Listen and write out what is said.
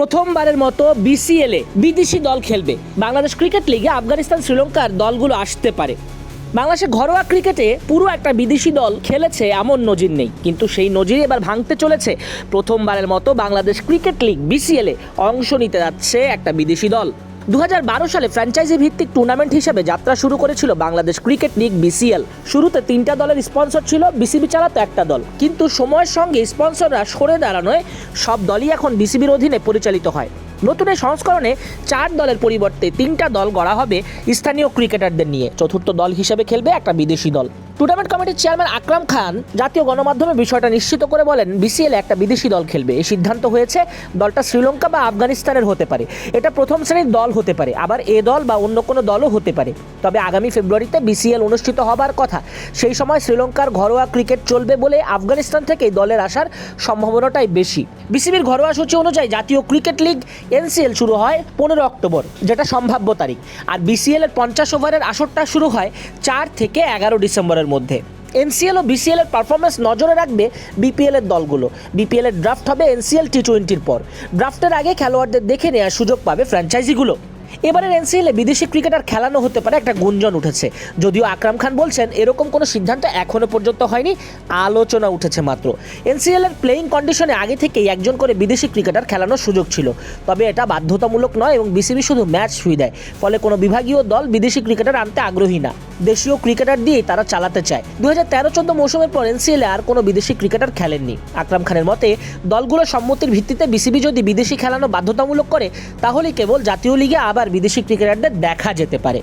প্রথমবারের মতো বিসিএলে বিদেশি দল খেলবে। বাংলাদেশ ক্রিকেট লিগে আফগানিস্তান, শ্রীলঙ্কার দলগুলো আসতে পারে। বাংলাদেশের ঘরোয়া ক্রিকেটে পুরো একটা বিদেশি দল খেলেছে এমন নজির নেই। কিন্তু সেই নজির এবার ভাঙতে চলেছে। প্রথমবারের মতো বাংলাদেশ ক্রিকেট লিগ বিসিএলে অংশ নিতে যাচ্ছে একটা বিদেশি দল। দু হাজার বারো সালে ফ্র্যাঞ্চাইজি ভিত্তিক টুর্নামেন্ট হিসেবে যাত্রা শুরু করেছিল বাংলাদেশ ক্রিকেট লিগ বিসিএল শুরুতে তিনটা দলের স্পন্সর ছিল বিসিবি চালাতো একটা দল। কিন্তু সময়ের সঙ্গে স্পন্সররা সরে দাঁড়ানোয় সব দলই এখন বিসিবির অধীনে পরিচালিত হয়। নতুন এই সংস্করণে চার দলের পরিবর্তে তিনটা দল গড়া হবে স্থানীয় ক্রিকেটারদের নিয়ে। চতুর্থ দল হিসেবে খেলবে একটা বিদেশি দল। টুর্নামেন্ট কমিটির চেয়ারম্যান আকরাম খান জাতীয় গণমাধ্যমে বিষয়টা নিশ্চিত করে বলেন, বিসিএল একটা বিদেশি দল খেলবে। এই সিদ্ধান্ত হয়েছে দলটা শ্রীলঙ্কা বা আফগানিস্তানের হতে পারে। এটা প্রথম শ্রেণির দল হতে পারে, আবার এ দল বা অন্য কোনো দলও হতে পারে। তবে আগামী ফেব্রুয়ারিতে বিসিএল অনুষ্ঠিত হবার কথা। সেই সময় শ্রীলঙ্কার ঘরোয়া ক্রিকেট চলবে বলে আফগানিস্তান থেকে এই দলের আসার সম্ভাবনাটাই বেশি। বিসিবির ঘরোয়া সূচি অনুযায়ী জাতীয় ক্রিকেট লিগ এনসিএল শুরু হয় পনেরো অক্টোবর, যেটা সম্ভাব্য তারিখ। আর বিসিএল এর পঞ্চাশ ওভারের আসরটা শুরু হয় চার থেকে এগারো ডিসেম্বরের মধ্যে। এনসিএল ও বিসিএল এর পারফরমেন্স নজরে রাখবে বিপিএল এর দলগুলো। বিপিএল এর ড্রাফট হবে এনসিএল টি টোয়েন্টির পর। ড্রাফটের আগে খেলোয়াড়দের দেখে নেওয়ার সুযোগ পাবে ফ্র্যাঞ্চাইজিগুলো এবারের এ বিদেশি ক্রিকেটার খেলানো হতে পারে একটা গুঞ্জন উঠেছে। যদিও আকরাম খান বলছেন, এরকম কোনো সিদ্ধান্ত এখনও পর্যন্ত হয়নি, আলোচনা উঠেছে মাত্র। এনসিএল এর প্লেইং কন্ডিশনে আগে থেকেই একজন করে বিদেশি ক্রিকেটার খেলানোর সুযোগ ছিল। তবে এটা বাধ্যতামূলক নয় এবং বিসিবি শুধু ম্যাচ ফি দেয়। ফলে কোনো বিভাগীয় দল বিদেশি ক্রিকেটার আনতে আগ্রহী না। দেশীয় ক্রিকেটার দিয়েই তারা চালাতে চায়। দু হাজার তেরো চোদ্দ মৌসুমের পর এনসিএল আর কোনো বিদেশি ক্রিকেটার খেলেননি। আকরাম খানের মতে দলগুলো সম্মতির ভিত্তিতে বিসিবি যদি বিদেশি খেলানো বাধ্যতামূলক করে তাহলে কেবল জাতীয় লিগে আবার বিদেশি ক্রিকেটারদের দেখা যেতে পারে।